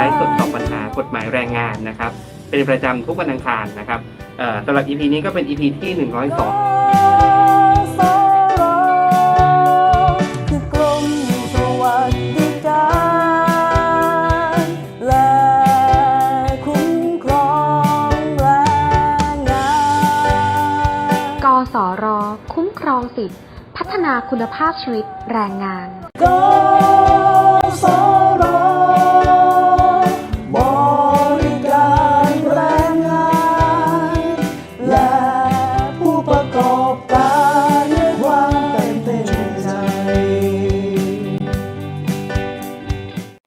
ไลฟ์สดตอบปัญหากฎหมายแรงงานนะครับ เป็นประจำทุกวันอังคารนะครับสำหรับ EP นี้ก็เป็น EP ที่ 102สอรคุ้มครองสิทธิพัฒนาคุณภาพชีวิตแรงงาน